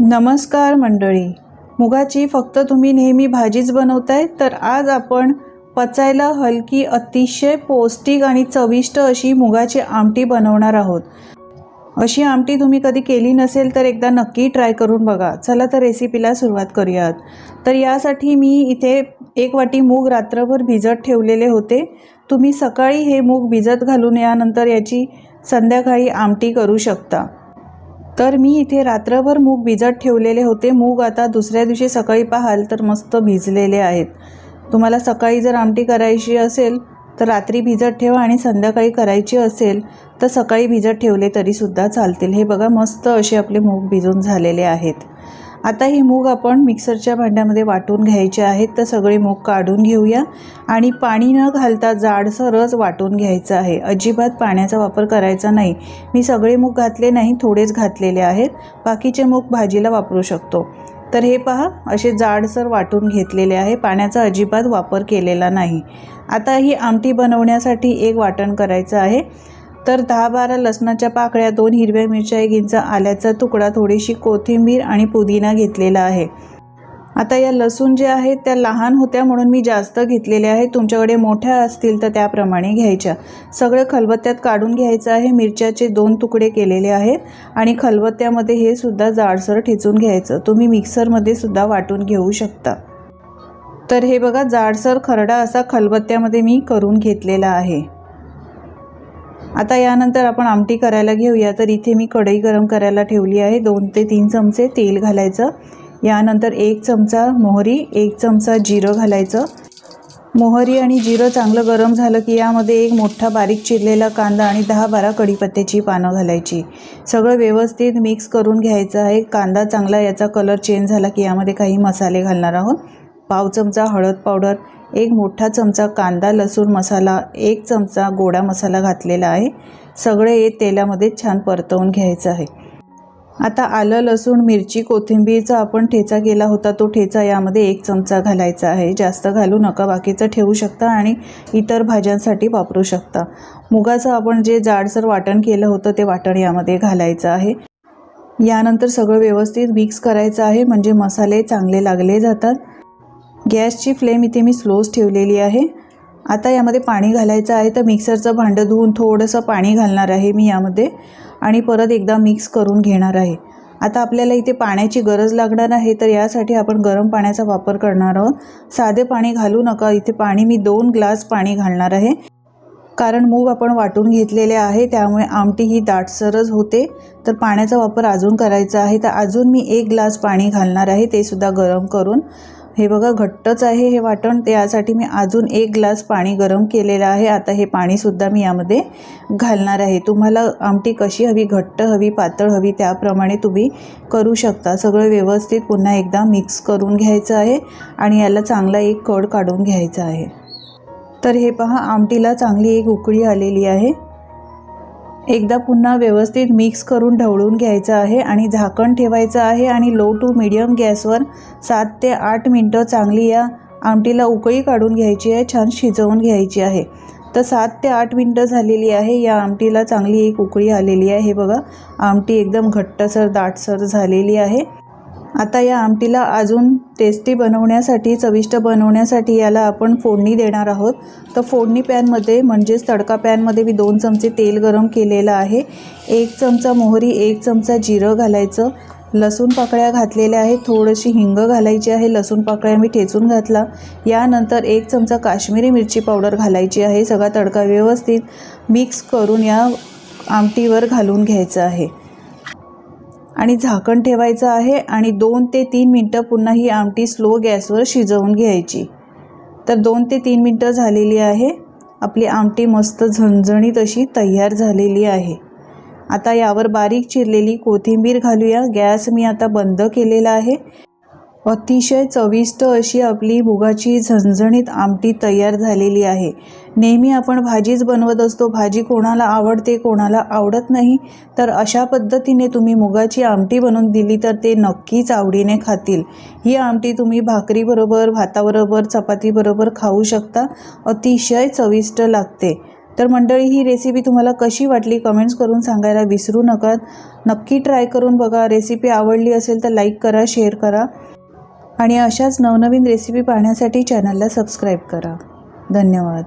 नमस्कार मंडळी. मुगाची फक्त तुम्ही नेहमी भाजीच बनवताय तर आज आपण पचायला हलकी अतिशय पौष्टिक आणि चविष्ट अशी मुगाची आमटी बनवणार आहोत. अशी आमटी तुम्ही कधी केली नसेल तर एकदा नक्की ट्राय करून बघा. चला तर रेसिपीला सुरुवात करूयात. तर यासाठी मी इथे एक वाटी मूग रात्रभर भिजत ठेवलेले होते. तुम्ही सकाळी हे मूग भिजत घालून यानंतर याची संध्याकाळी आमटी करू शकता. तर मी इथे रात्रभर मूग भिजत ठेवलेले होते. मूग आता दुसऱ्या दिवशी सकाळी पाहाल तर मस्त भिजलेले आहेत. तुम्हाला सकाळी जर आमटी करायची असेल तर रात्री भिजत ठेवा आणि संध्याकाळी करायची असेल तर सकाळी भिजत ठेवले तरीसुद्धा चालतील. हे बघा मस्त असे आपले मूग भिजून झालेले आहेत. आता ही मूग आपण मिक्सरच्या भांड्यामध्ये वाटून घ्यायचे आहेत. तर सगळे मूग काढून घेऊया. आणि पाणी न घालता जाडसरच वाटून घ्यायचं आहे. अजिबात पाण्याचा वापर करायचा नाही. मी सगळे मूग घातले नाही थोडेच घातलेले आहेत. बाकीचे मूग भाजीला वापरू शकतो. तर हे पहा असे जाडसर वाटून घेतलेले आहे. पाण्याचा अजिबात वापर केलेला नाही. आता ही आमटी बनवण्यासाठी एक वाटण करायचं आहे. तर दहा बारा लसणाच्या पाकळ्या दोन हिरव्या मिरच्या एक इंच आल्याचा तुकडा थोडीशी कोथिंबीर आणि पुदिना घेतलेला आहे. आता या लसूण जे आहेत त्या लहान होत्या म्हणून मी जास्त घेतलेल्या आहेत. तुमच्याकडे मोठ्या असतील तर त्याप्रमाणे घ्यायच्या. सगळं खलबत्त्यात काढून घ्यायचं आहे. मिरच्याचे दोन तुकडे केलेले आहेत आणि खलबत्त्यामध्ये हे सुद्धा जाडसर ठेचून घ्यायचं. तुम्ही मिक्सरमध्ये सुद्धा वाटून घेऊ शकता. तर हे बघा जाडसर खरडा असा खलबत्त्यामध्ये मी करून घेतलेला आहे. आता यानंतर आपण आमटी करायला घेऊया. तर इथे मी कढई गरम करायला ठेवली आहे. दोन ते तीन चमचे तेल घालायचं. यानंतर एक चमचा मोहरी एक चमचा जिरं घालायचं. मोहरी आणि जिरं चांगलं गरम झालं की यामध्ये एक मोठा बारीक चिरलेला कांदा आणि दहा बारा कढीपत्त्याची पानं घालायची. सगळं व्यवस्थित मिक्स करून घ्यायचं आहे. कांदा चांगला याचा कलर चेंज झाला की यामध्ये काही मसाले घालणार आहोत. पाव चमचा हळद पावडर एक मोठा चमचा कांदा लसूण मसाला एक चमचा गोडा मसाला घातलेला आहे. सगळे हे तेलामध्ये छान परतवून घ्यायचं आहे. आता आलं लसूण मिरची कोथिंबीरचा आपण ठेचा केला होता तो ठेचा यामध्ये एक चमचा घालायचा आहे. जास्त घालू नका बाकीचं ठेवू शकता आणि इतर भाज्यांसाठी वापरू शकता. मुगाचं आपण जे जाडसर वाटण केलं होतं ते वाटण यामध्ये घालायचं आहे. यानंतर सगळं व्यवस्थित मिक्स करायचं आहे म्हणजे मसाले चांगले लागले जातात. गॅसची फ्लेम इथे मी स्लोच ठेवलेली आहे. आता यामध्ये पाणी घालायचं आहे तर मिक्सरचं भांडं धुवून थोडंसं पाणी घालणार आहे मी यामध्ये आणि परत एकदा मिक्स करून घेणार आहे. आता आपल्याला इथे पाण्याची गरज लागणार आहे तर यासाठी आपण गरम पाण्याचा वापर करणार आहोत. साधे पाणी घालू नका इथे पाणी मी दोन ग्लास पाणी घालणार आहे. कारण मूग आपण वाटून घेतलेले आहे त्यामुळे आमटी ही दाटसरच होते. तर पाण्याचा वापर अजून करायचा आहे तर अजून मी एक ग्लास पाणी घालणार आहे ते सुद्धा गरम करून. हे बघा घट्टच आहे हे वाटण. त्यासाठी मी अजून एक ग्लास पाणी गरम केलेलं आहे. आता हे पाणीसुद्धा मी यामध्ये घालणार आहे. तुम्हाला आमटी कशी हवी घट्ट हवी पातळ हवी त्याप्रमाणे तुम्ही करू शकता. सगळं व्यवस्थित पुन्हा एकदा मिक्स करून घ्यायचं आहे आणि याला चांगला एक कड काढून घ्यायचा आहे. तर हे पहा आमटीला चांगली एक उकळी आलेली आहे. एकदा पुन्हा व्यवस्थित मिक्स करून ढवळून घ्यायचं आहे आणि झाकण ठेवायचं आहे आणि लो टू मिडियम गॅसवर सात ते आठ मिनटं चांगली या आमटीला उकळी काढून घ्यायची आहे छान शिजवून घ्यायची आहे. तर सात ते आठ मिनटं झालेली आहे या आमटीला चांगली एक उकळी आलेली आहे. बघा आमटी एकदम घट्टसर दाटसर झालेली आहे. आता या आमटीला अजून टेस्टी बनवण्यासाठी चविष्ट बनवण्यासाठी याला आपण फोडणी देणार आहोत. तर फोडणी पॅनमध्ये म्हणजेच तडका पॅनमध्ये मी दोन चमचे तेल गरम केलेलं आहे. एक चमचा मोहरी एक चमचा जिरं घालायचं. लसूण पाकळ्या घातलेल्या आहेत. थोडीशी हिंग घालायची आहे. लसूण पाकळ्या मी ठेचून घातला. यानंतर एक चमचा काश्मीरी मिरची पावडर घालायची आहे. सगळा तडका व्यवस्थित मिक्स करून या आमटीवर घालून घ्यायचं आहे. आणि झाकण ठेवायचं आहे आणि दोन ते तीन मिनटं पुन्हा ही आमटी स्लो गॅसवर शिजवून घ्यायची. तर दोन ते तीन मिनटं झालेली आहे. आपली आमटी मस्त झणझणीत अशी तयार झालेली आहे. आता यावर बारीक चिरलेली कोथिंबीर घालूया. गॅस मी आता बंद केलेला आहे. अतिशय चविष्ट अशी आपली मुगाची झणझणीत आमटी तयार झालेली आहे. नेहमी आपण भाजीच बनवत असतो. भाजी कोणाला आवडते कोणाला आवडत नाही तर अशा पद्धतीने तुम्ही मुगाची आमटी बनवून दिली तर ते नक्कीच आवडीने खातील. ही आमटी तुम्ही भाकरीबरोबर भाताबरोबर चपातीबरोबर खाऊ शकता. अतिशय चविष्ट लागते. तर मंडळी ही रेसिपी तुम्हाला कशी वाटली कमेंट्स करून सांगायला विसरू नका. नक्की ट्राय करून बघा. रेसिपी आवडली असेल तर लाईक करा शेअर करा. आणि अशाच नवनवीन रेसिपी पाहण्यासाठी चॅनलला सबस्क्राईब करा. धन्यवाद.